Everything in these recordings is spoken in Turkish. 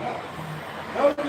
Yeah.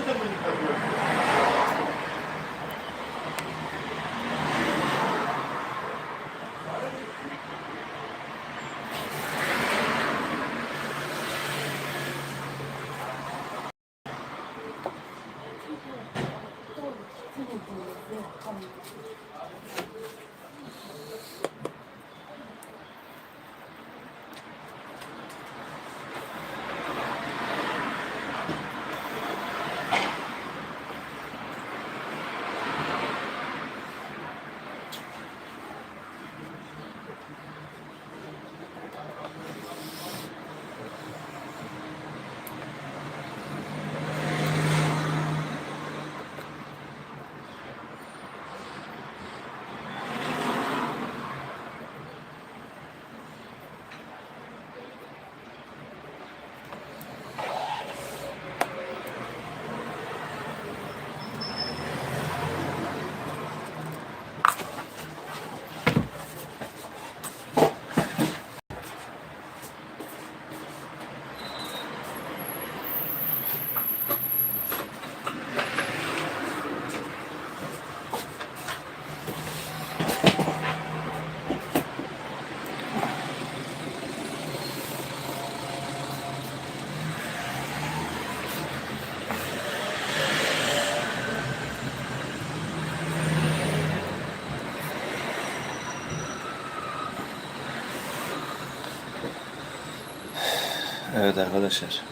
Evet arkadaşlar.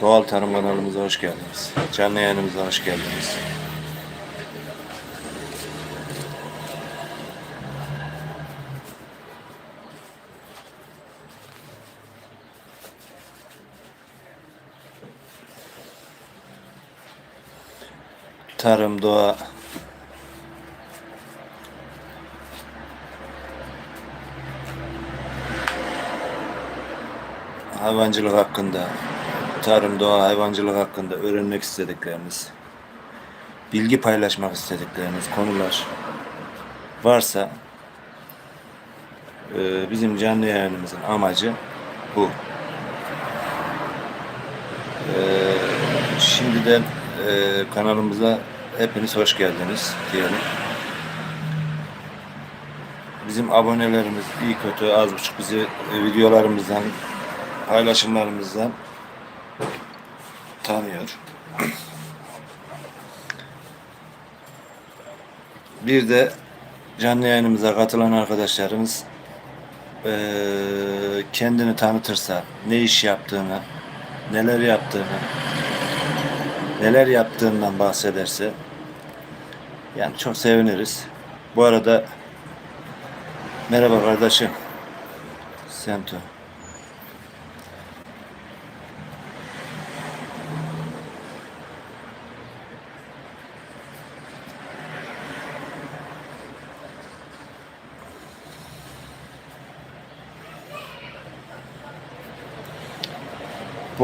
Doğal Tarım kanalımıza hoş geldiniz. Canlı yayınımıza hoş geldiniz. Tarım, doğa, hayvancılık hakkında, tarım, doğa, hayvancılık hakkında öğrenmek istedikleriniz, bilgi paylaşmak istedikleriniz konular varsa e, bizim canlı yayınımızın amacı bu. E, şimdiden e, kanalımıza hepiniz hoş geldiniz diyelim. Bizim abonelerimiz iyi kötü az buçuk bizi e, videolarımızdan paylaşımlarımızdan tanıyor. Bir de canlı yayınımıza katılan arkadaşlarımız eee, kendini tanıtırsa, ne iş yaptığını, neler yaptığını, neler yaptığından bahsederse yani çok seviniriz. Bu arada merhaba kardeşim. Sento.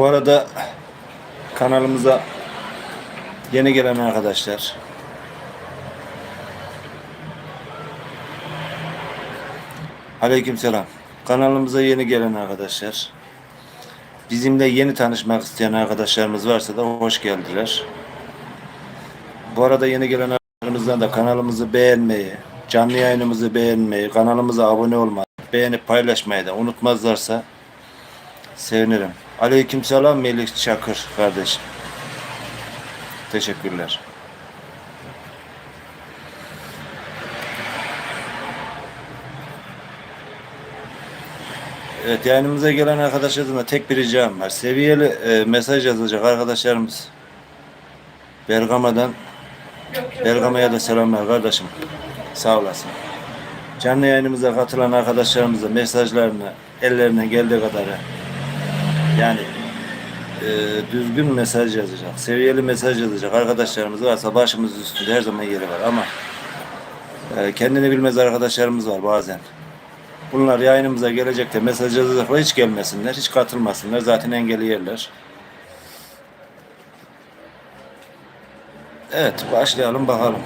Arada kanalımıza yeni gelen arkadaşlar Aleykümselam. Kanalımıza yeni gelen arkadaşlar bizimle yeni tanışmak isteyen arkadaşlarımız varsa da hoş geldiler. Bu arada yeni gelen arkadaşlarımızdan da kanalımızı beğenmeyi, canlı yayınımızı beğenmeyi, kanalımıza abone olmayı, beğenip paylaşmayı da unutmazlarsa Sevinirim. Aleykümselam Melih Çakır kardeşim. Teşekkürler. Evet yayınımıza gelen arkadaşlarımızla tek bir ricam var. Seviyeli e, mesaj yazacak arkadaşlarımız. Bergama'dan Bergama'ya da selamlar kardeşim. Sağ olasın. Canlı yayınımıza katılan arkadaşlarımıza mesajlarını ellerinden geldiği kadarı yani e, düzgün mesaj yazacak, seviyeli mesaj yazacak arkadaşlarımız varsa başımız üstünde her zaman yeri var ama e, kendini bilmez arkadaşlarımız var bazen. Bunlar yayınımıza gelecekte mesaj yazacaklar hiç gelmesinler, hiç katılmasınlar. Zaten engelli yerler. Evet başlayalım bakalım.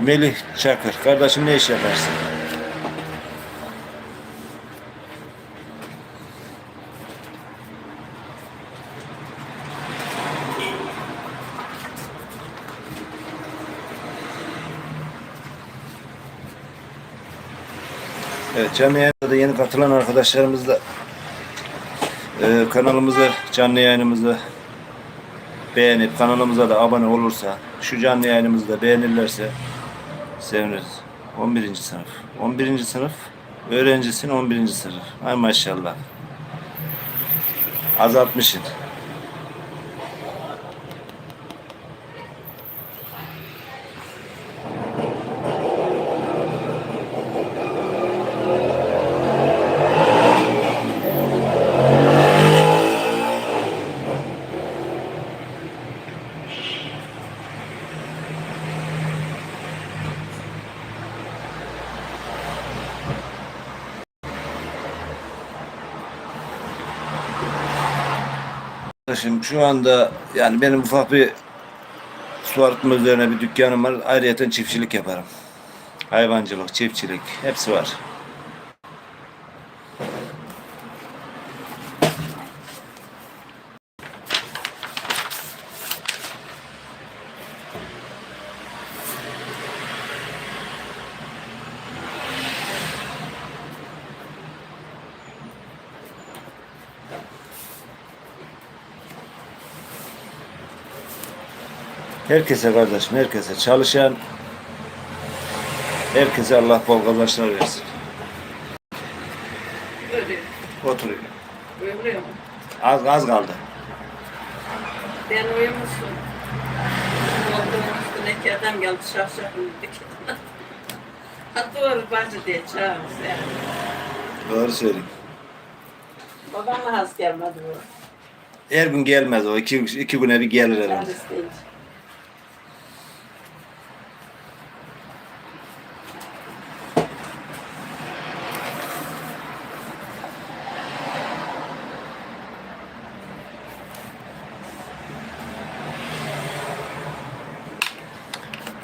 Melih Çakır. Kardeşim ne iş yaparsın? Evet yayında da yeni katılan arkadaşlarımız da e, kanalımızı canlı yayınımızı beğenip kanalımıza da abone olursa şu canlı yayınımızı da beğenirlerse seviniriz. 11. sınıf. 11. sınıf öğrencisin 11. sınıf. Ay maşallah. Azaltmışsın. Şimdi şu anda yani benim ufak bir su arıtma üzerine bir dükkanım var. Ayrıca çiftçilik yaparım. Hayvancılık, çiftçilik hepsi var. Herkese kardeşim, herkese çalışan herkese Allah bol kazançlar versin. Oturuyor. Uyumuyor mu? Az az kaldı. Ben uyumuşum. Koltuğun adam geldi şapşak uyuduk. Hatta doğru bacı diye çağırmış yani. Doğru söyleyeyim. Babama has gelmedi bu. Her gün gelmez o. iki, iki güne bir gelir herhalde.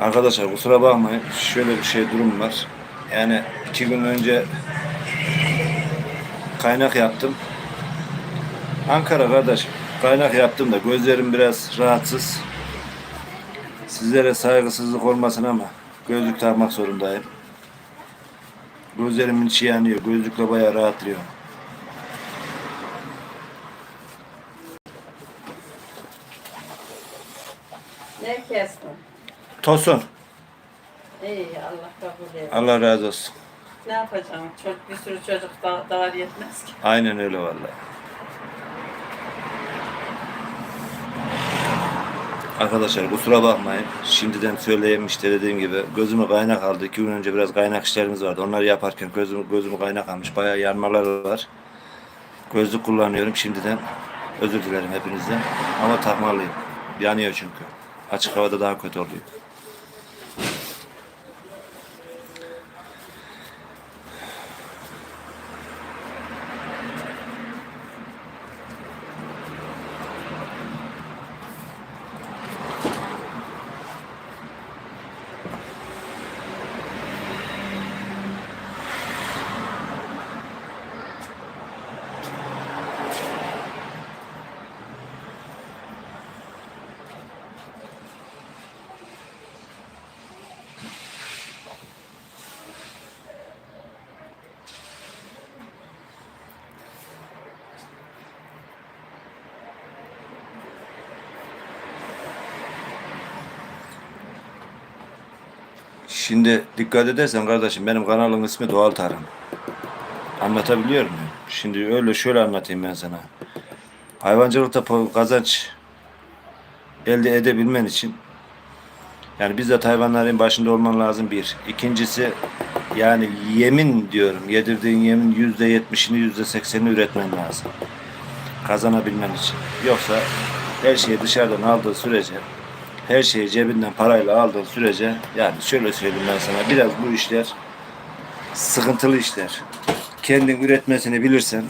Arkadaşlar kusura bakmayın. Şöyle bir şey durum var. Yani iki gün önce kaynak yaptım. Ankara kardeş kaynak yaptım da gözlerim biraz rahatsız. Sizlere saygısızlık olmasın ama gözlük takmak zorundayım. Gözlerimin içi yanıyor. Gözlükle bayağı rahatlıyor. Ne kestin? Tosun. İyi Allah kabul et. Allah razı olsun. Ne yapacağım? Çok, bir sürü çocuk da, da var yetmez ki. Aynen öyle vallahi. Arkadaşlar kusura bakmayın. Şimdiden söyleyeyim işte dediğim gibi gözüme kaynak aldı. İki gün önce biraz kaynak işlerimiz vardı. Onları yaparken gözüm, gözümü kaynak almış. Bayağı yanmalar var. Gözlük kullanıyorum şimdiden. Özür dilerim hepinizden. Ama takmalıyım. Yanıyor çünkü. Açık havada daha kötü oluyor. Şimdi dikkat edersen kardeşim benim kanalın ismi Doğal Tarım. Anlatabiliyor muyum? Şimdi öyle şöyle anlatayım ben sana. Hayvancılıkta kazanç elde edebilmen için yani bizzat hayvanların başında olman lazım bir. İkincisi yani yemin diyorum yedirdiğin yemin yüzde yetmişini yüzde seksenini üretmen lazım. Kazanabilmen için. Yoksa her şeyi dışarıdan aldığı sürece her şeyi cebinden parayla aldığın sürece yani şöyle söyleyeyim ben sana biraz bu işler sıkıntılı işler. Kendin üretmesini bilirsen,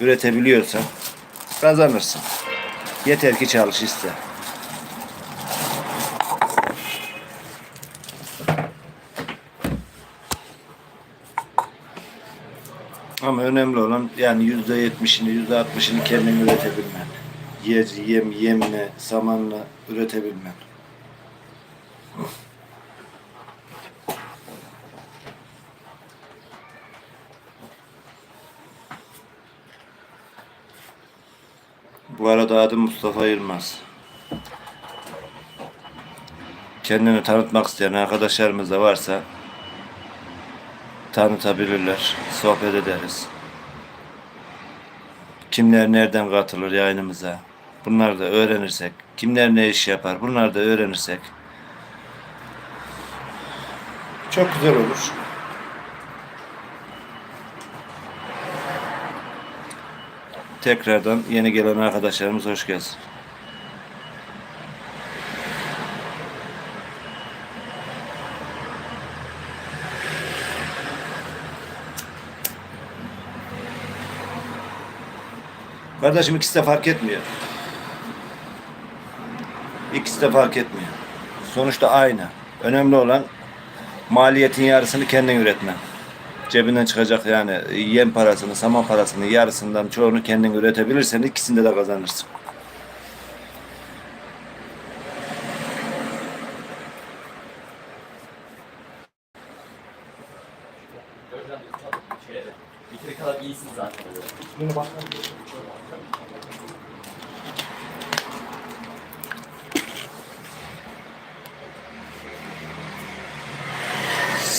üretebiliyorsan kazanırsın. Yeter ki çalış iste. Ama önemli olan yani yüzde yetmişini, yüzde altmışını kendin üretebilmen. Yer, yem, yemle, samanla üretebilmen. Arada adım Mustafa Yılmaz. Kendini tanıtmak isteyen arkadaşlarımız da varsa tanıtabilirler. Sohbet ederiz. Kimler nereden katılır yayınımıza? Bunları da öğrenirsek. Kimler ne iş yapar? Bunları da öğrenirsek. Çok güzel olur. Tekrardan yeni gelen arkadaşlarımız hoş gelsin. Kardeşim ikisi de fark etmiyor. İkisi de fark etmiyor. Sonuçta aynı. Önemli olan maliyetin yarısını kendin üretmen. Cebinden çıkacak yani yem parasını, saman parasını yarısından çoğunu kendin üretebilirsen ikisinde de kazanırsın.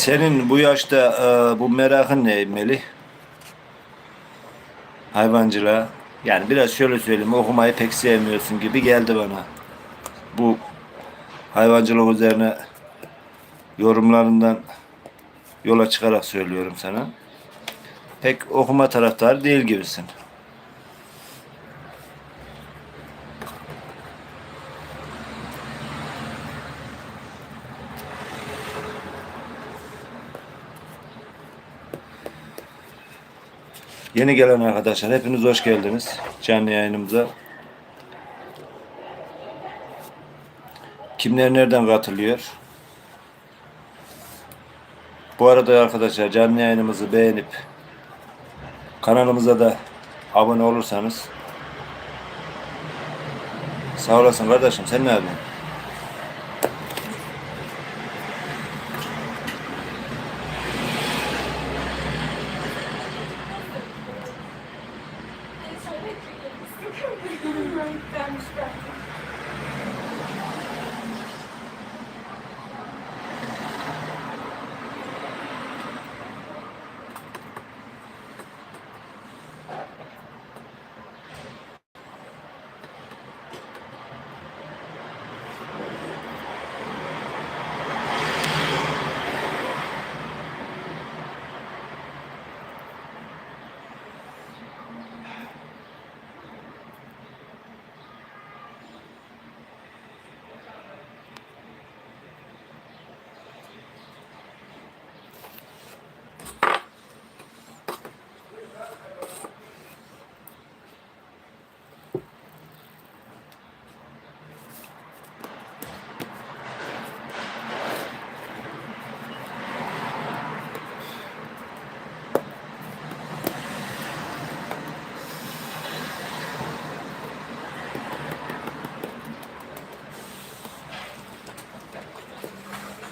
Senin bu yaşta e, bu merakın ne Melih? Hayvancılığa. Yani biraz şöyle söyleyeyim okumayı pek sevmiyorsun gibi geldi bana. Bu hayvancılık üzerine yorumlarından yola çıkarak söylüyorum sana. Pek okuma taraftarı değil gibisin. Yeni gelen arkadaşlar hepiniz hoş geldiniz canlı yayınımıza. Kimler nereden katılıyor? Bu arada arkadaşlar canlı yayınımızı beğenip kanalımıza da abone olursanız sağ olasın kardeşim sen ne yapıyorsun?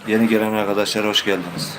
Yeni gelen arkadaşlar hoş geldiniz.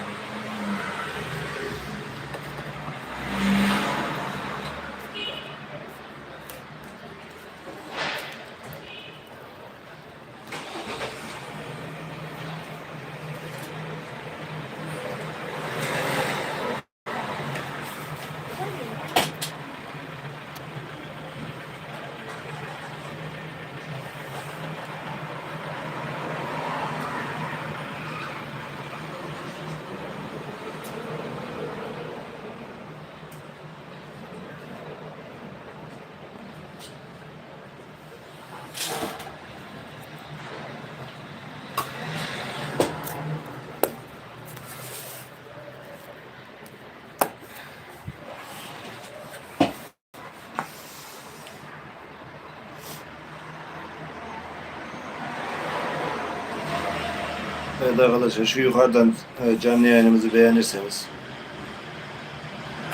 Evet arkadaşlar şu yukarıdan e, canlı yayınımızı beğenirseniz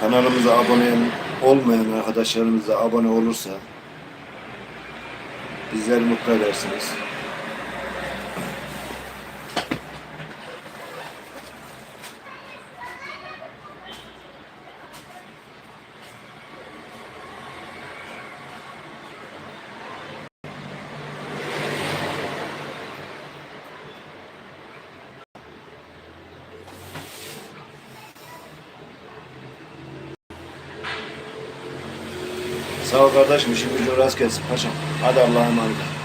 kanalımıza abone olmayan arkadaşlarımız da abone olursa bizleri mutlu edersiniz. Sağ ol kardeşim. İşin gücün rast gelsin paşam. Hadi Allah'a emanet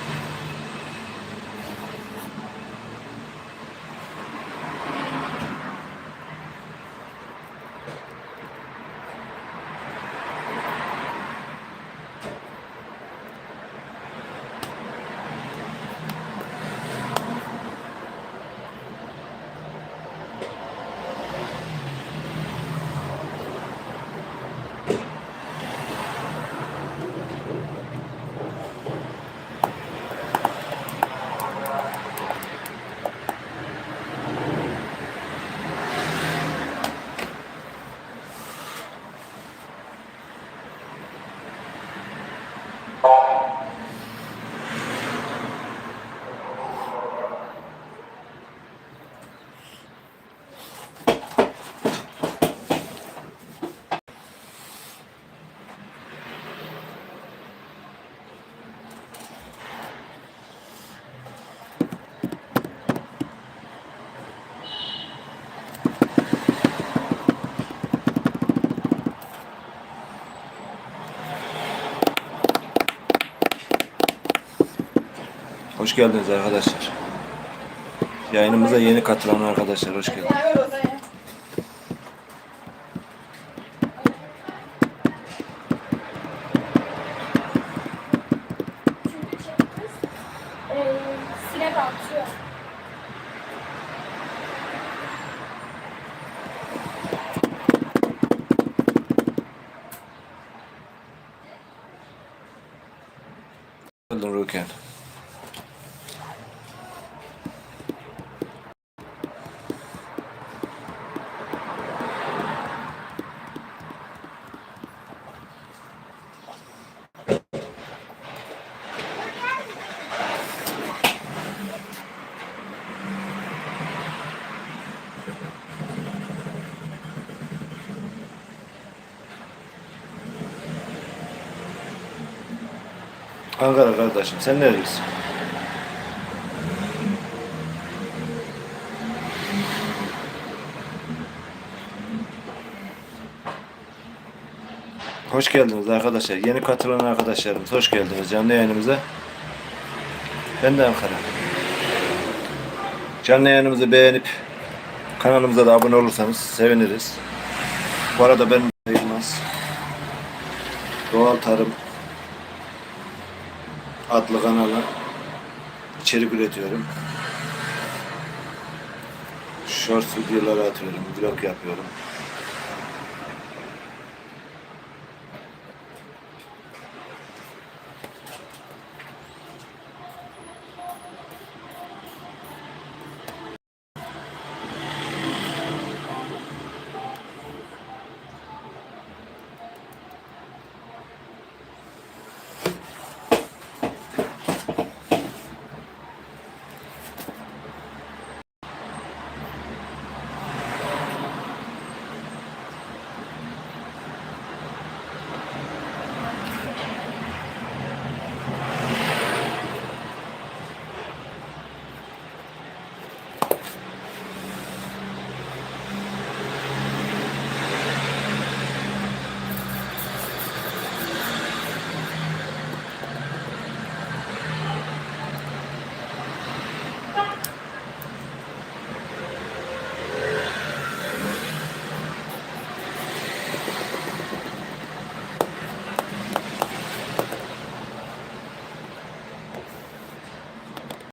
Hoş geldiniz arkadaşlar. Yayınımıza yeni katılan arkadaşlar hoş geldiniz. Ruken. Ankara kardeşim sen nerelisin? Hoş geldiniz arkadaşlar. Yeni katılan arkadaşlarımız hoş geldiniz canlı yayınımıza. Ben de Ankara. Canlı yayınımızı beğenip kanalımıza da abone olursanız seviniriz. Bu arada ben Yılmaz. Doğal Tarım adlı kanala içerik üretiyorum. Short videoları atıyorum, vlog yapıyorum.